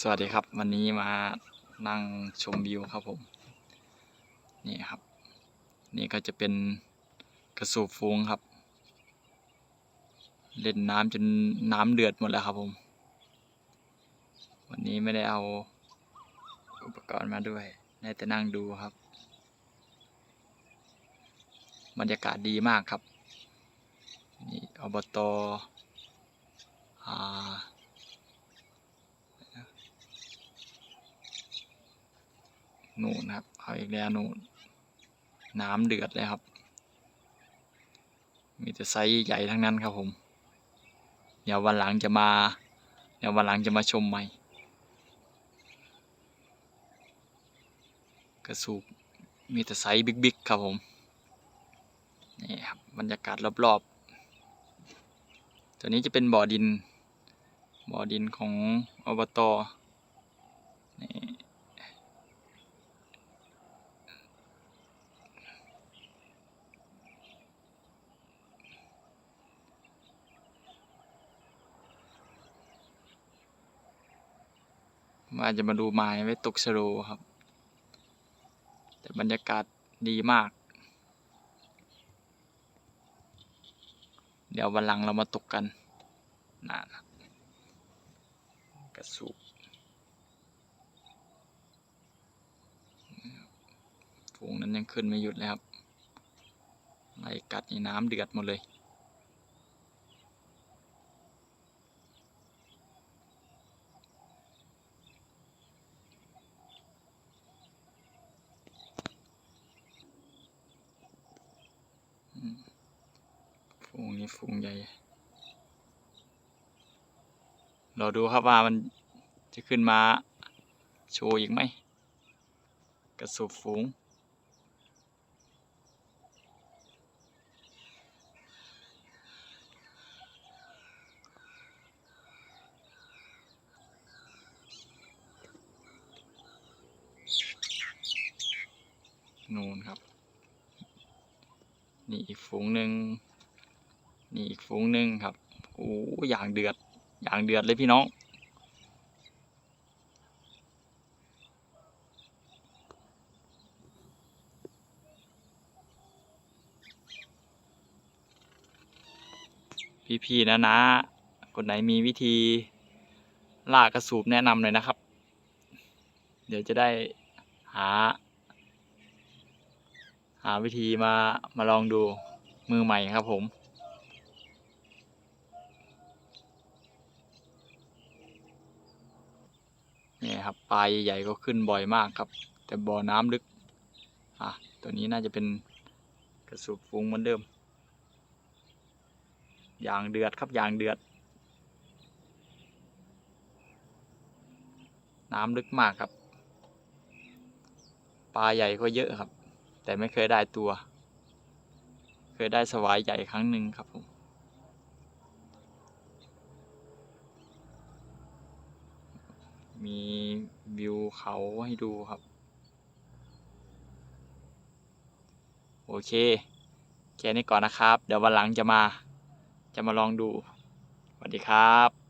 สวัสดีครับ วันนี้มานั่งชมวิวครับผม นี่ครับ นี่ก็จะเป็นกระสูบฟูงครับ เล่นน้ำจนน้ำเดือดหมดแล้วครับผม วันนี้ไม่ได้เอาอุปกรณ์มาด้วยได้แต่นั่งดูครับ บรรยากาศดีมากครับ นี่อบต อ่า นู่นครับเอาอีกแล้วนู่นน้ำเดือดเลยครับ มีแต่ไซส์ใหญ่ทั้งนั้นครับผม เดี๋ยววันหลังจะมา เดี๋ยววันหลังจะมาชมใหม่ กระสูบมีแต่ไซส์บิ๊กๆครับผม นี่ครับบรรยากาศรอบๆ ตัวนี้จะเป็นบ่อดิน บ่อดินของอบตนี่ ว่าจะมาดูไม้ไว้ตกสโลครับ แต่บรรยากาศดีมาก เดี๋ยววันหลังเรามาตกกันนะกระสูบฝูงนั้นยังขึ้นไม่หยุดเลยครับไล่กัดในน้ำเดือดหมดเลย ฝูงนี้ฝูงใหญ่ เราดูครับว่ามันจะขึ้นมาโชว์อีกไหม กระสูบฝูง นูนครับ นี่อีกฝูงหนึ่ง นี่อีกฝูงหนึ่งครับโอ้อย่างเดือด อย่างเดือดเลยพี่น้อง พี่ๆนะนะคนไหนมีวิธีลากกระสูบแนะนำหน่อยนะครับ เดี๋ยวจะได้หา หาวิธีมามาลองดูมือใหม่ครับผม ครับปลาใหญ่ก็ขึ้นบ่อยมากครับ แต่บ่อน้ำลึกอะตัวนี้น่าจะเป็นกระสูบฟุ้งเหมือนเดิม อย่างเดือดครับอย่างเดือด น้ำลึกมากครับ ปลาใหญ่ก็เยอะครับ แต่ไม่เคยได้ตัว เคยได้สวายใหญ่ครั้งหนึ่งครับผม มีวิวเขาให้ดูครับ โอเค แค่นี้ก่อนนะครับ เดี๋ยววันหลังจะมา จะมาลองดู สวัสดีครับ